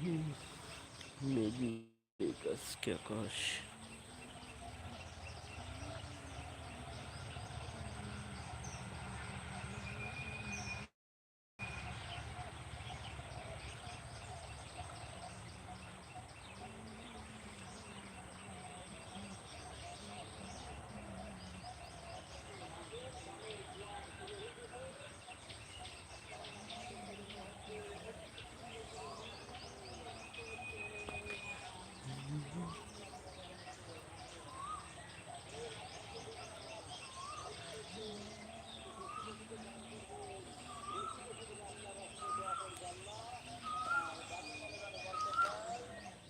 Me diga que é coxa.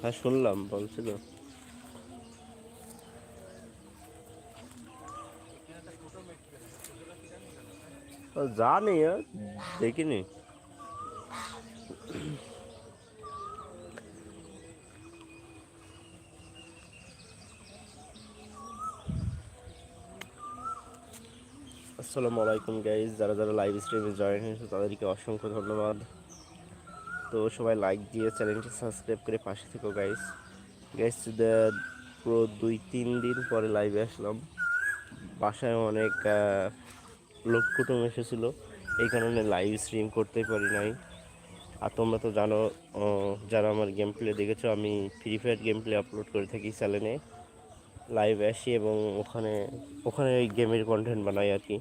হ্যাঁ শুনলাম, বলছিল। জানি দেখিনি। আসসালামু আলাইকুম গাইজ যারা যারা লাইভ স্ট্রিমে জয়েন হয়েছে, তাদেরকে অসংখ্য ধন্যবাদ। তো সবাই লাইক দিয়ে চ্যানেলটি সাবস্ক্রাইব করে পাশে থেকো গাইস গাইস পুরো দুই তিন দিন পরে লাইভে আসলাম। বাসায় অনেক লোক কুটুম এসেছিল। এই কারণে লাইভ স্ট্রিম করতে পারি নাই। আর তোমরা তো জানো যারা আমার গেম প্লে দেখেছ, আমি Free Fire game play upload করে থাকি চ্যানেলে লাইভ আসি এবং ওখানে ওখানে ওই গেমের কন্টেন্ট বানাই আর কি।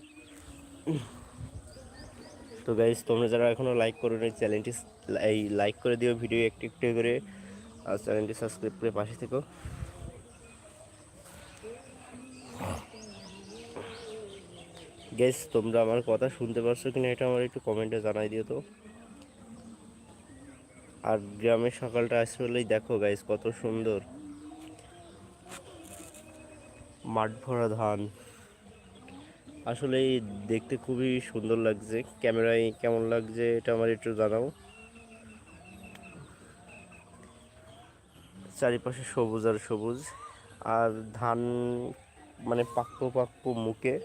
তো গাইজ তোমরা যারা এখনও লাইক করো চ্যানেলটি এই লাইক করে দিও ভিডিও একটু একটু করে, আর চ্যানেলটি সাবস্ক্রাইব করে পাশে থেকো। গেস তোমরা আমার কথা শুনতে পারছ কিনা এটা আমার একটু কমেন্টে জানাই দিও তো। আর গ্রামের সকালটা আসলেই দেখো গাইস কত সুন্দর। মাঠ ভরা ধান। আসলে দেখতে খুবই সুন্দর লাগছে। ক্যামেরায় কেমন লাগছে এটা আমার একটু জানাও। চারিপাশে সবুজ আর সবুজ। আর ধান মানে পাক্কো পাক্কো মুখে।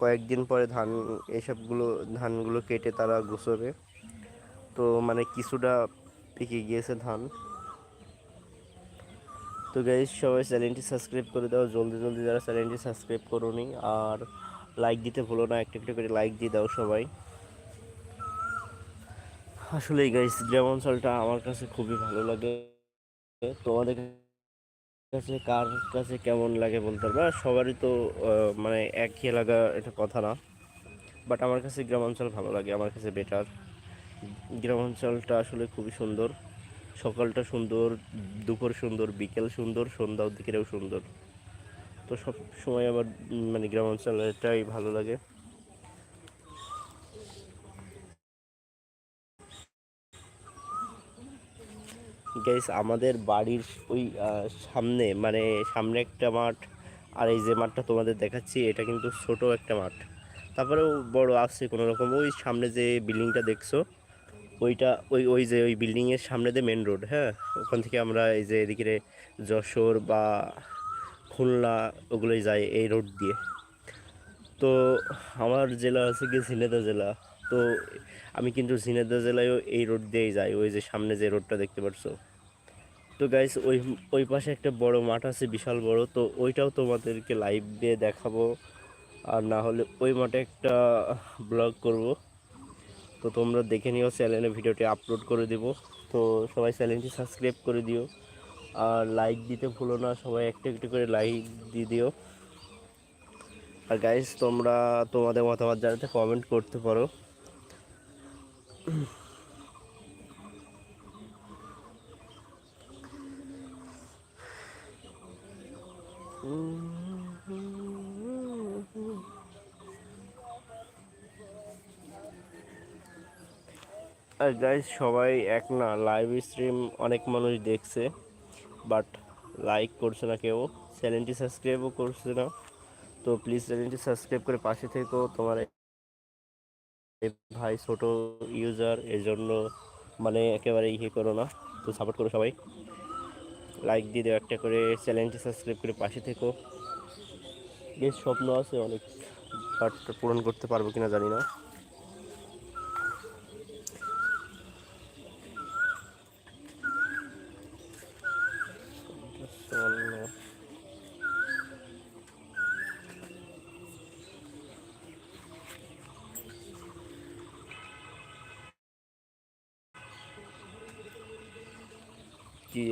কয়েকদিন পরে ধান, এসবগুলো, ধানগুলো কেটে তারা গুছোবে। তো মানে কিছুটা পেকে গিয়েছে ধান। তো গাইজ সবাই চ্যানেলটি সাবস্ক্রাইব করে দাও। জলদি জলদি যারা চ্যানেলটি সাবস্ক্রাইব করোনি, আর লাইক দিতে ভুলো না, একটা একটা করে লাইক দিয়ে দাও সবাই। আসলে গাইস গ্রাম অঞ্চলটা আমার কাছে খুবই ভালো লাগে। তোমাদের কাছে কার কাছে কেমন লাগে বলতে পারবে? সবারই তো মানে একই লাগা এটা কথা না। বাট আমার কাছে গ্রাম অঞ্চল ভালো লাগে, আমার কাছে বেটার গ্রাম অঞ্চলটা আসলে খুবই সুন্দর। সকালটা সুন্দর, দুপুর সুন্দর, বিকেল সুন্দর সন্ধ্যার দিকেও সুন্দর। তো সব সময় আমার মানে গ্রাম অঞ্চলটাই ভালো লাগে। গাইস আমাদের বাড়ির ওই সামনে মানে সামনে একটা মাঠ, আর এই যে মাঠটা তোমাদের দেখাচ্ছি, এটা কিন্তু ছোট একটা মাঠ। তারপরেও বড় আছে কোনো রকম ওই সামনে যে বিল্ডিংটা দেখছ, ওইটা, ওই ওই যে ওই বিল্ডিংয়ের সামনে দিয়ে মেন রোড হ্যাঁ? ওখান থেকে আমরা এই যে এদিকে যশোর বা খুলনা, ওগুলোই যাই এই রোড দিয়ে। তো আমার জেলা আছে কি ঝিনেদা জেলা। তো আমি কিন্তু ঝিনেদা জেলায়ও এই রোড দিয়েই যাই, ওই যে সামনে যে রোডটা দেখতে পাচ্ছ তো গাইস ওই ওই পাশে একটা বড় মাঠ আছে, বিশাল বড়। তো ওইটাও তোমাদেরকে লাইভ দিয়ে দেখাবো। আর না হলে ওই মাঠে একটা ব্লগ করব। তো তোমরা দেখে নিও চ্যানেলে ভিডিওটি আপলোড করে দেব। তো সবাই চ্যানেলটি সাবস্ক্রাইব করে দিও। আর লাইক দিতে ভুলো না, সবাই একটু একটু করে লাইক দিয়ে দিও। আর গাইস তোমরা তোমাদের মতামত জানাতে কমেন্ট করতে পারো। আর গাইজ সবাই এক না লাইভ স্ট্রিম অনেক মানুষ দেখছে বাট লাইক করছে না কেউ, চ্যানেলটি সাবস্ক্রাইবও করছে না, তো প্লিজ চ্যানেলটি সাবস্ক্রাইব করে পাশে থেকেও তোমার ভাই ছোট ইউজার এর জন্য মানে একেবারে ইয়ে করো না, তো সাপোর্ট করো সবাই। লাইক দিয়ে দেও একটা করে চ্যানেলটি সাবস্ক্রাইব করে পাশে থেকো। বেশ স্বপ্ন আছে, অনেক বাট পূরণ করতে পারব কিনা জানি না চলো।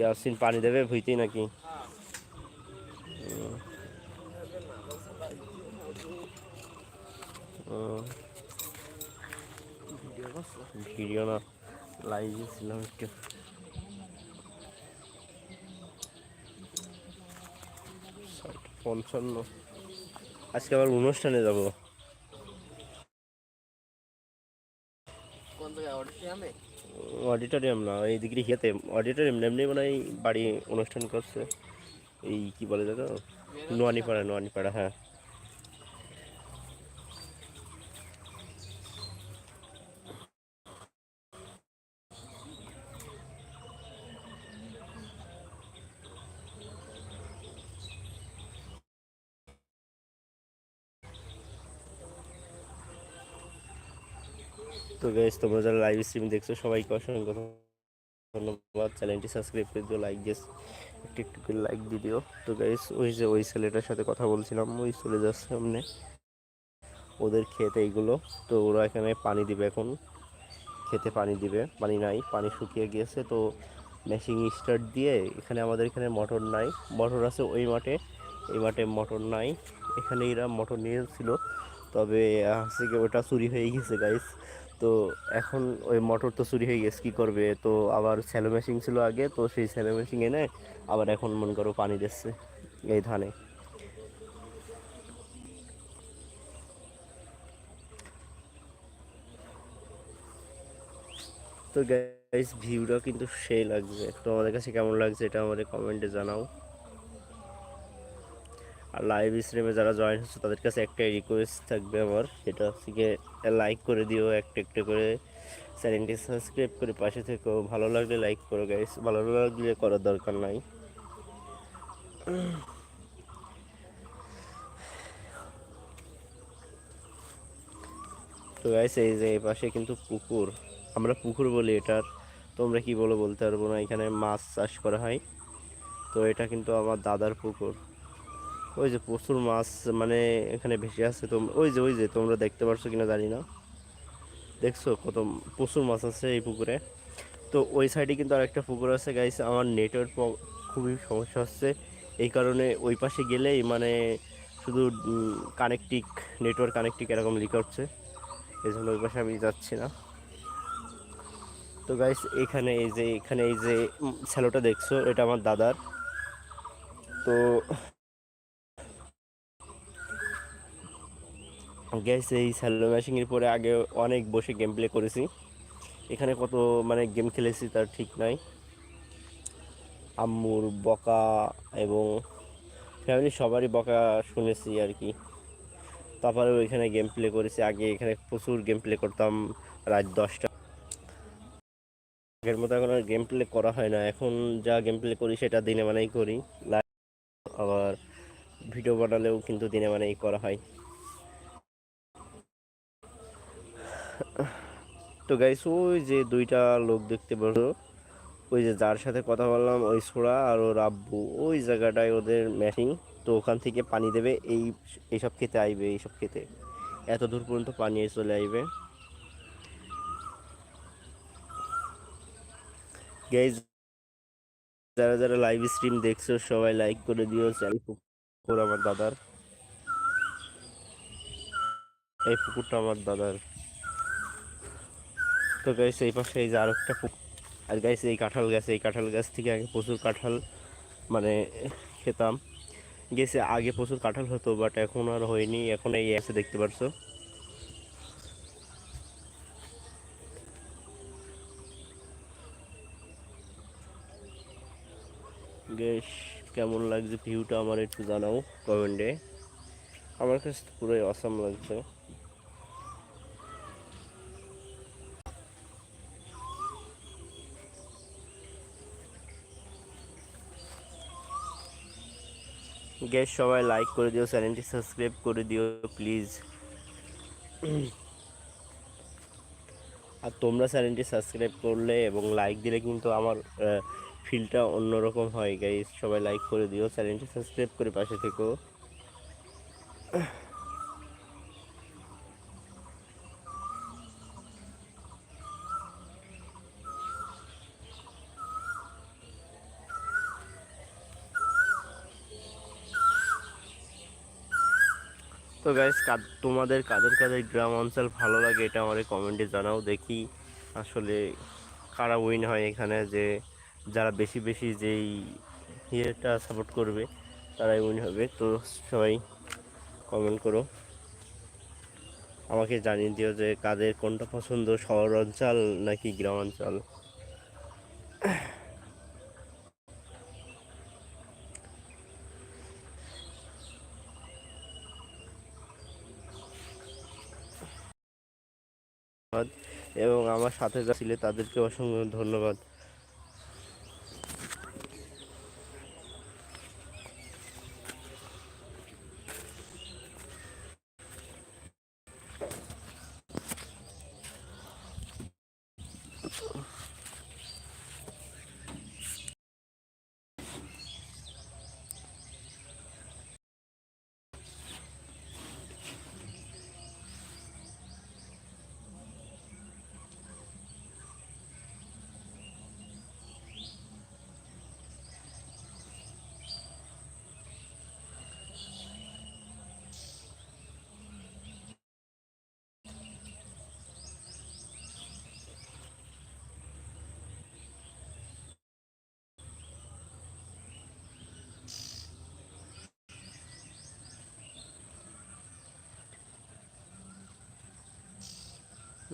কি আসিন পানি দেবে, ভুইতেই নাকি। ভিডিও না, লাইভে ছিলাম একটু। পঞ্চান্ন। আজকে আবার অনুষ্ঠানে যাব কোন জায়গায় অডিটোরিয়ামে অডিটোরিয়াম না এই দিকে হিয়াতে অডিটোরিয়াম এমনি মানে বাড়ি অনুষ্ঠান করছে। এই কি বলে দাদা নোয়ানিপাড়া নোয়ানিপাড়া হ্যাঁ। তো গাইস তোমরা যারা লাইভ স্ট্রিম দেখছ, সবাইকে অসংখ্য ধন্যবাদ। চ্যানেলটি সাবস্ক্রাইব করে দিও লাইক দিস একটু একটু করে লাইক দিয়ে দিও। তো গাইস ওই যে ওই ছেলেটার সাথে কথা বলছিলাম, ওই চলে যাচ্ছে সামনে। ওদের খেতে এইগুলো। তো ওরা এখানে পানি দিবে এখন। খেতে পানি দিবে। পানি নাই, পানি শুকিয়ে গিয়েছে। তো মেশিন স্টার্ট দিয়ে এখানে আমাদের এখানে মটর নাই। মটর আছে ওই মাঠে। এই মাঠে মটর নাই। এখানে এরা মোটর নিয়েছিল তবে হচ্ছে কি, ওটা চুরি হয়ে গেছে গাইস তো এখন ওই মোটর তো চুরি হয়ে গেছে, কী করবে? তো আবার স্যালো মেশিন ছিল আগে, তো সেই স্যালো মেশিন এনে আবার এখন মনে করো পানি দিচ্ছে এই ধানে। তো গাইস ভিউটা কিন্তু সেই লাগছে। তো আমাদের কাছে কেমন লাগছে এটা আমাদের কমেন্টে জানাও। আর লাইভ স্ট্রিমে যারা জয়েন হচ্ছে, তাদের কাছে একটাই রিকোয়েস্ট থাকবে আমার। সেটা হচ্ছে গিয়ে লাইক করে দিও একটা একটা করে, চ্যানেলটি সাবস্ক্রাইব করে পাশে থেকো। ভালো লাগলে লাইক করো গাইস ভালো লাগলে করার দরকার নাই। তো গাইস এই যে এই পাশে কিন্তু পুকুর। আমরা পুকুর বলি এটার। তোমরা কি বলো বলতে পারব না, এখানে মাছ চাষ করা হয়। তো এটা কিন্তু আমার দাদার পুকুর। ওই যে প্রচুর মাছ মানে এখানে ভেসে আছে তো, ওই যে ওই যে, তোমরা দেখতে পারছ কিনা জানি না। দেখছ কত প্রচুর মাছ আছে এই পুকুরে। তো ওই সাইডে কিন্তু আরেকটা পুকুর আছে গাইস আমার নেটওয়ার্ক খুবই সমস্যা হচ্ছে। এই কারণে ওই পাশে গেলেই মানে শুধু কানেকটিক নেটওয়ার্ক কানেকটিক এরকম লিক হচ্ছে। এই জন্য ওই পাশে আমি যাচ্ছি না। তো গাইস এখানে এই যে, এখানে এই যে স্যালোটা দেখছ, এটা আমার দাদার। তো গ্যাস এই স্যালো মেশিনের পরে আগে অনেক বসে গেম প্লে করেছি। এখানে কত মানে গেম খেলেছি তার ঠিক নাই। আম্মুর বকা এবং ফ্যামিলি সবারই বকা শুনেছি আর কি। তারপরে ওইখানে গেম প্লে করেছি। আগে এখানে প্রচুর গেম প্লে করতাম রাত দশটা। আগের মতো এখন আর গেম প্লে করা হয় না। এখন যা গেম প্লে করি সেটা দিনে মানেই করি। আবার ভিডিও বানালেও কিন্তু দিনে মানেই করা হয়। তো গাইস ওই যে দুইটা লোক দেখতে পারো। ওই যে যার সাথে কথা বললাম, ওই ছোড়া আর ওর আব্বু, ওই জায়গাটায় ওদের ম্যাটিং তো ওখান থেকে পানি দেবে, এই, এইসব খেতে আইবে, এইসব খেতে। এত দূর পর্যন্ত পানি চলে আইবে। যারা যারা লাইভ স্ট্রিম দেখছ, সবাই লাইক করে দিও চ্যানেল পুকুর আমার দাদার। এই পুকুরটা আমার দাদার। তো গাইছে এই পাশে এই যে আর একটা আর গাইছে এই কাঁঠাল গাছ, এই কাঁঠাল গাছ থেকে আগে প্রচুর কাঁঠাল মানে খেতাম। গেছে আগে প্রচুর কাঁঠাল হতো বাট এখন আর হয়নি। এখন এই আছে দেখতে পারছ। গেস কেমন লাগছে ভিউটা আমার একটু জানাও কমেন্টে। আমার কাছে পুরোই অসম লাগছে। গ্যাস সবাই লাইক করে দিও চ্যানেলটি সাবস্ক্রাইব করে দিও প্লিজ আর তোমরা চ্যানেলটি সাবস্ক্রাইব করলে এবং লাইক দিলে কিন্তু আমার ফিলটা অন্যরকম হয় গাইজ সবাই লাইক করে দিও চ্যানেলটি সাবস্ক্রাইব করে পাশে থেকো। তো গাইস তোমাদের কাদের কাদের গ্রাম অঞ্চল ভালো লাগে এটা আমার কমেন্টে জানাও। দেখি আসলে কারা উইন হয় এখানে, যে যারা বেশি বেশি যেই ইয়েটা সাপোর্ট করবে, তারাই উইন হবে। তো সবাই কমেন্ট করো। আমাকে জানিয়ে দিও যে কাদের কোনটা পছন্দ, শহর অঞ্চল নাকি গ্রাম অঞ্চল? এবং আমার সাথে যা ছিলে তাদেরকে অসংখ্য ধন্যবাদ।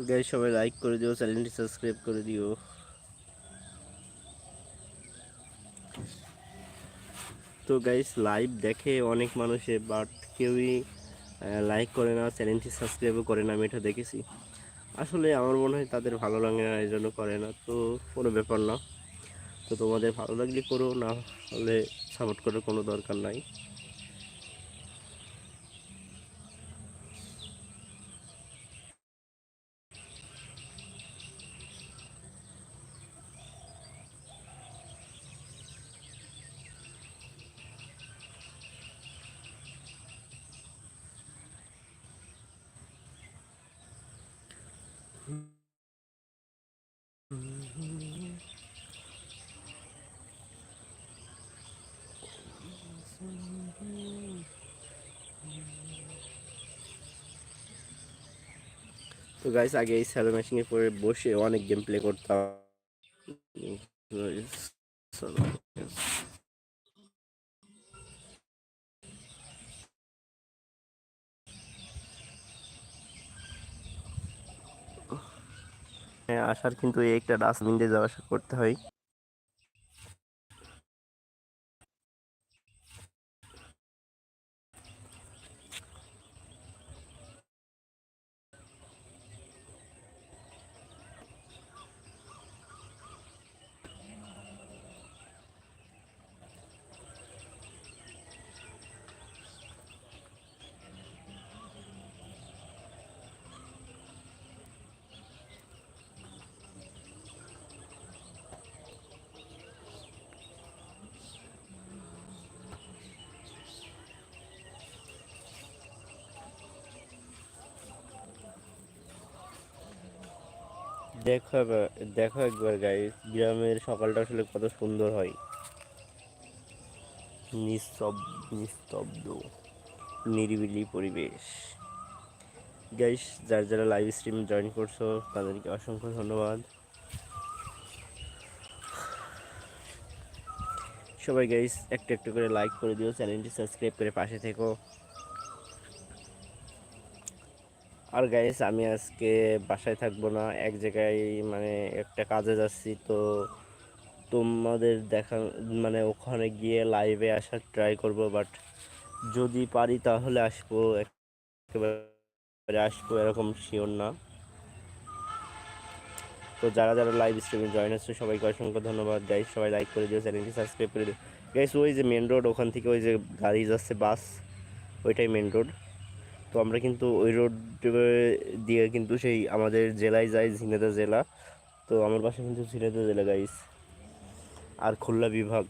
গাইস সবাই লাইক করে দিও চ্যানেলটি সাবস্ক্রাইব করে দিও। তো গাইস লাইভ দেখে অনেক মানুষে বাট কেউই লাইক করে না চ্যানেলটি সাবস্ক্রাইবও করে না, আমি এটা দেখেছি। আসলে আমার মনে হয় তাদের ভালো লাগে না এই জন্য করে না, তো কোনো ব্যাপার না। তো তোমাদের ভালো লাগলে করো, না হলে সাপোর্ট করার কোনো দরকার নাই। তো গাইস আগে এই স্যালো মেশিনে পরে বসে অনেক গেম প্লে করতাম। হ্যাঁ আসার কিন্তু একটা ডাস্টবিন দিয়ে যাওয়া আসা করতে হয়। দেখো দেখো একবার গাইস গ্রামের সকালটা আসলে কত সুন্দর হয়। নিস্তব্ধ নিস্তব্ধ, নিরিবিলি পরিবেশ। গাইস যার যারা লাইভ স্ট্রিম জয়েন করছ, তাদেরকে অসংখ্য ধন্যবাদ। সবাই গাইস একটা একটা করে লাইক করে দিও চ্যানেলটি সাবস্ক্রাইব করে পাশে থেকো। আর গাইস আমি আজকে বাসায় থাকব না, এক জায়গায় মানে একটা কাজে যাচ্ছি, তো তোমাদের দেখা মানে ওখানে গিয়ে লাইভে আসার ট্রাই করব বাট যদি পারি তাহলে আসব, একেবারে আসব, এরকম শিওর না। তো যারা যারা লাইভ স্ট্রিমে জয়েন হচ্ছে, সবাইকে অসংখ্য ধন্যবাদ গাইস সবাই লাইক করে দিও, চ্যানেলটি সাবস্ক্রাইব করে দিও। গাইস ওই যে মেন রোড ওখান থেকে ওই যে গাড়ি যাচ্ছে বাস ওইটাই মেন রোড তো আমরা কিন্তু ওই রোড দিয়ে কিন্তু সেই আমাদের জেলায় যাই ঝিনেদা জেলা। তো আমার পাশে কিন্তু ঝিনেদা জেলা গাইস আর খুলনা বিভাগ।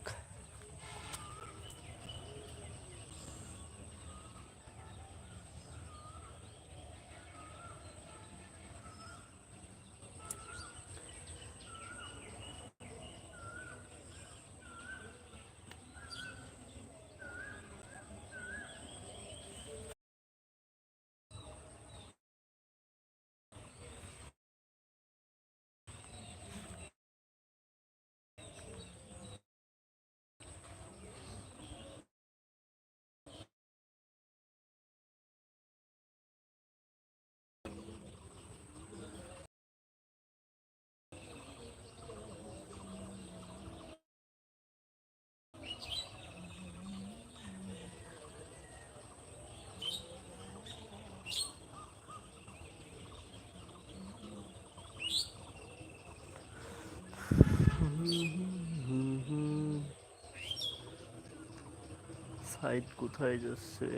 সাইড কোথায় যাচ্ছে?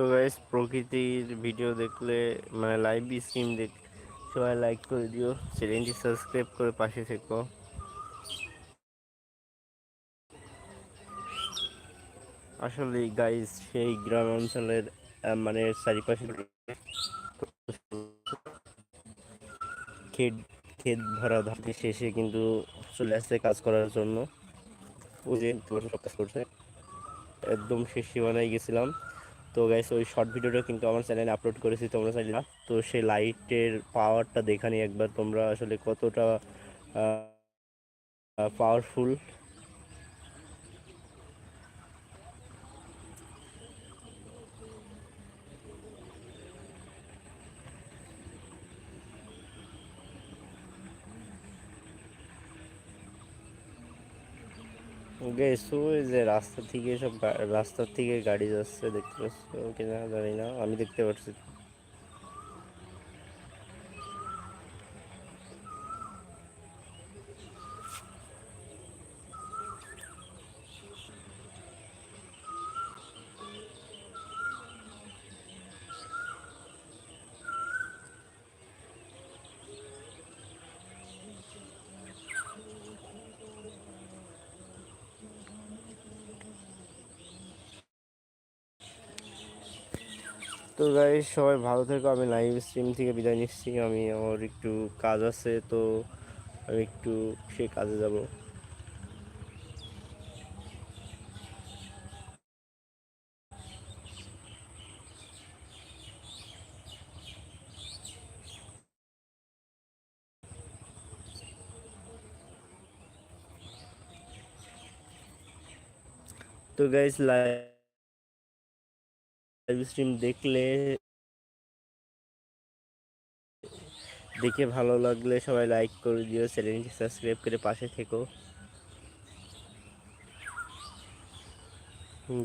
তো গাইস প্রকৃতির ভিডিও দেখলে মানে লাইভ স্ট্রিম দেখ, সবাই লাইক করে দিও চ্যানেলটি সাবস্ক্রাইব করে পাশে থেকো। আসলে গাইস সেই গ্রাম অঞ্চলের মানে চারিপাশে ক্ষেত ক্ষেত ভরা ধাপে শেষে কিন্তু চলে আসছে কাজ করার জন্য। ওই যে সব কাজ করছে। একদম শেষ সীমানায় গেছিলাম। তো গাইস ওই শর্ট ভিডিওটা কিন্তু আমার চ্যানেলে আপলোড করেছি তোমরা চাইলে না। তো সেই লাইটের পাওয়ারটা দেখানি একবার তোমরা আসলে কতটা পাওয়ারফুল ওই যে রাস্তা থেকে সব রাস্তার থেকে গাড়ি যাচ্ছে, দেখতে পাচ্ছ কিনা জানি না, আমি দেখতে পাচ্ছি। তো গাইস সবাই ভালো থেকো। আমি লাইভ স্ট্রিম থেকে বিদায় নিচ্ছি। আমি আমার একটু কাজ আছে, তো আমি একটু সে কাজে যাব। তো গাইস লাইভ স্ট্রিম দেখলে দেখে ভালো লাগলে সবাই লাইক করে দিও চ্যানেলটি সাবস্ক্রাইব করে পাশে থেকো।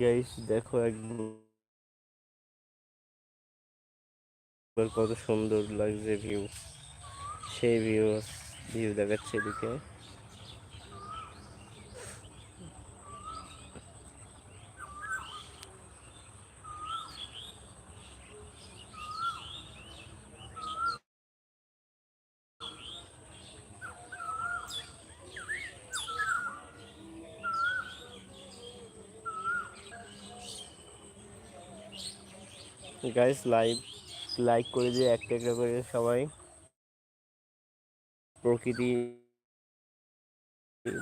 গাইস দেখো একবার কত সুন্দর লাগছে ভিউ সেই ভিউ ভিউ দেখাচ্ছে এদিকে। গাইস লাইভ লাইক করে দিয়ে একটা একটা করে সবাই প্রকৃতি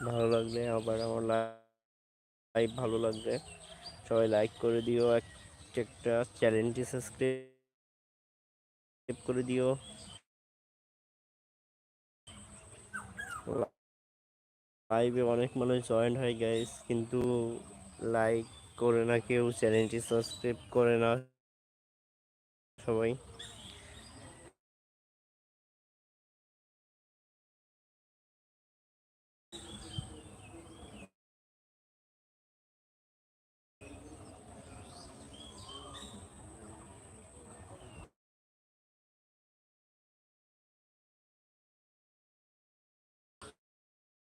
ভালো লাগলে, আবার আমার লাইভ ভালো লাগবে সবাই লাইক করে দিও, একটা একটা চ্যানেলটি সাবস্ক্রাইব করে দিও। লাইভে অনেক মানুষ জয়েন হয় গাইস কিন্তু লাইক করে না কেউ, চ্যানেলটি সাবস্ক্রাইব করে না। সবাই